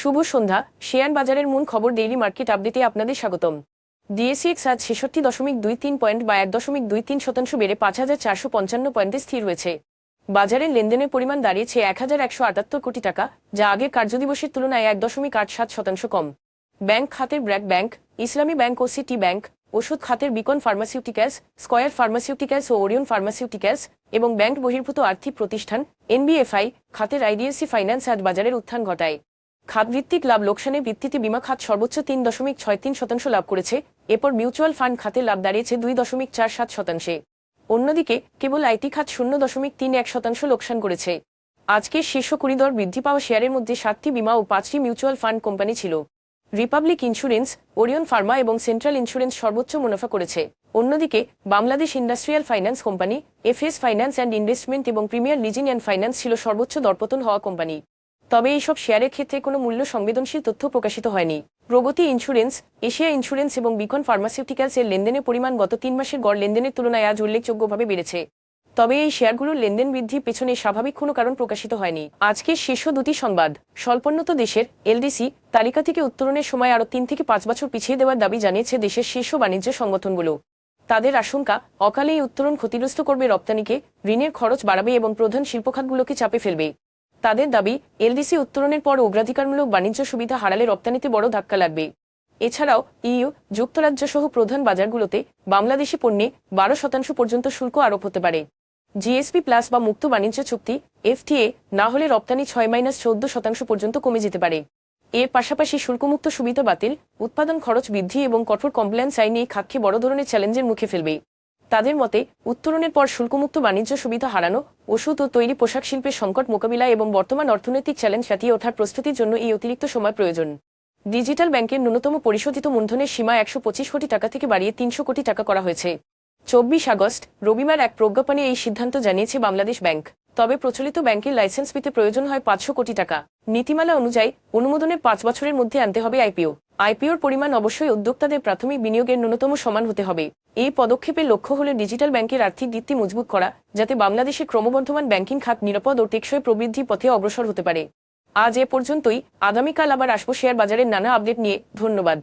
শুভ সন্ধ্যা। Share বাজারের মূল খবর ডেইলি মার্কেট আপডেটে আপনাদের স্বাগতম। ডিএসিএক্স আজ ছেষট্টি দশমিক দুই তিন পয়েন্ট বা এক দশমিক দুই তিন শতাংশ বেড়ে পাঁচ হাজার চারশো পঞ্চান্ন পয়েন্টে স্থির হয়েছে। বাজারের লেনদেনের পরিমাণ দাঁড়িয়েছে এক হাজার একশো আটাত্তর কোটি টাকা, যা আগের কার্যদিবসের তুলনায় এক দশমিক আট সাত শতাংশ কম। ব্যাংক খাতের ব্র্যাক ব্যাংক, ইসলামী ব্যাংক ও সিটি ব্যাংক, ওষুধ খাতের বিকন ফার্মাসিউটিক্যালস, স্কয়ার ফার্মাসিউটিক্যালস ও ওরিয়ন ফার্মাসিউটিক্যালস এবং ব্যাংক বহির্ভূত আর্থিক প্রতিষ্ঠান এনবিএফআই খাতের আইডিএসসি ফাইন্যান্স আজ বাজারের উত্থান ঘটায়। খাতভিত্তিক লাভ লোকসানের ভিত্তিতে বিমা খাত সর্বোচ্চ তিন দশমিক ছয় তিন শতাংশ লাভ করেছে। এরপর মিউচুয়াল ফান্ড খাতে লাভ দাঁড়িয়েছে দুই দশমিক চার সাত শতাংশে। অন্যদিকে, কেবল আইটি খাত শূন্য দশমিক তিন এক শতাংশ লোকসান করেছে। আজকের শীর্ষ কুড়ি দর বৃদ্ধি পাওয়া শেয়ারের মধ্যে সাতটি বিমা ও পাঁচটি মিউচুয়াল ফান্ড কোম্পানি ছিল। রিপাবলিক ইন্স্যুরেন্স, ওরিয়ন ফার্মা এবং সেন্ট্রাল ইন্স্যুরেন্স সর্বোচ্চ মুনাফা করেছে। অন্যদিকে, Bangladesh industrial finance company, FS finance and investment এবং প্রিমিয়ার লিজিং অ্যান্ড ফাইন্যান্স ছিল সর্বোচ্চ দরপতন হওয়া কোম্পানি। তবে এইসব শেয়ারের ক্ষেত্রে কোনো মূল্য সংবেদনশীল তথ্য প্রকাশিত হয়নি। প্রগতি ইন্স্যুরেন্স, এশিয়া ইন্স্যুরেন্স এবং বিকন ফার্মাসিউটিক্যালস এর লেনদেনের পরিমাণ গত তিন মাসের গড় লেনদেনের তুলনায় আজ উল্লেখযোগ্যভাবে বেড়েছে। তবে এই শেয়ারগুলোর লেনদেন বৃদ্ধির পেছনে স্বাভাবিক কোনো কারণ প্রকাশিত হয়নি। আজকের শীর্ষ দুটি সংবাদ, স্বল্পোন্নত দেশের এলডিসি, তালিকা থেকে উত্তরণের সময় আরও তিন থেকে পাঁচ বছর পিছিয়ে দেওয়ার দাবি জানিয়েছে দেশের শীর্ষ বাণিজ্য সংগঠনগুলো। তাদের আশঙ্কা অকালে এই উত্তরণ ক্ষতিগ্রস্ত করবে রপ্তানিকে, ঋণের খরচ বাড়াবে এবং প্রধান শিল্পখাতগুলোকে চাপে ফেলবে। তাদের দাবি, এলডিসি উত্তরণের পর অগ্রাধিকারমূলক বাণিজ্য সুবিধা হারালে রপ্তানিতে বড় ধাক্কা লাগবে। এছাড়াও, ইইউ যুক্তরাজ্য সহ প্রধান বাজারগুলোতে বাংলাদেশি পণ্যে বারো শতাংশ পর্যন্ত শুল্ক আরোপ হতে পারে। জিএসপি প্লাস বা মুক্ত বাণিজ্য চুক্তি, এফটিএ, না হলে রপ্তানি ছয় মাইনাস চোদ্দ শতাংশ পর্যন্ত কমে যেতে পারে। এর পাশাপাশি শুল্কমুক্ত সুবিধা বাতিল, উৎপাদন খরচ বৃদ্ধি এবং কঠোর কমপ্লেন্স আইন এই খাতকে বড় ধরনের চ্যালেঞ্জের মুখে ফেলবে। তাদের মতে, উত্তরণের পর শুল্কমুক্ত বাণিজ্য সুবিধা হারানো, ওষুধ ও তৈরি পোশাক শিল্পের সংকট মোকাবিলা এবং বর্তমান অর্থনৈতিক চ্যালেঞ্জ কাটিয়ে ওঠার প্রস্তুতির জন্য এই অতিরিক্ত সময় প্রয়োজন। ডিজিটাল ব্যাংকের ন্যূনতম পরিশোধিত মূলধনের সীমা একশো পঁচিশ কোটি টাকা থেকে বাড়িয়ে তিনশো কোটি টাকা করা হয়েছে। চব্বিশ আগস্ট, রবিবার এক প্রজ্ঞাপনে এই সিদ্ধান্ত জানিয়েছে বাংলাদেশ ব্যাংক। তবে প্রচলিত ব্যাংকের লাইসেন্স পেতে প্রয়োজন হয় পাঁচশো কোটি টাকা। নীতিমালা অনুযায়ী, অনুমোদনের পাঁচ বছরের মধ্যে আনতে হবে আইপিও। আইপিওর পরিমাণ অবশ্যই উদ্যোক্তাদের প্রাথমিক বিনিয়োগের ন্যূনতম সমান হতে হবে। এই পদক্ষেপের লক্ষ্য হল ডিজিটাল ব্যাংকের আর্থিক ভিত্তি মজবুত করা, যাতে বাংলাদেশে ক্রমবর্ধমান ব্যাংকিং খাত নিরাপদ ও টেকসই প্রবৃদ্ধি পথে অগ্রসর হতে পারে। আজ এ পর্যন্তই। আগামীকাল আবার আসব শেয়ার বাজারের নানা আপডেট নিয়ে। ধন্যবাদ।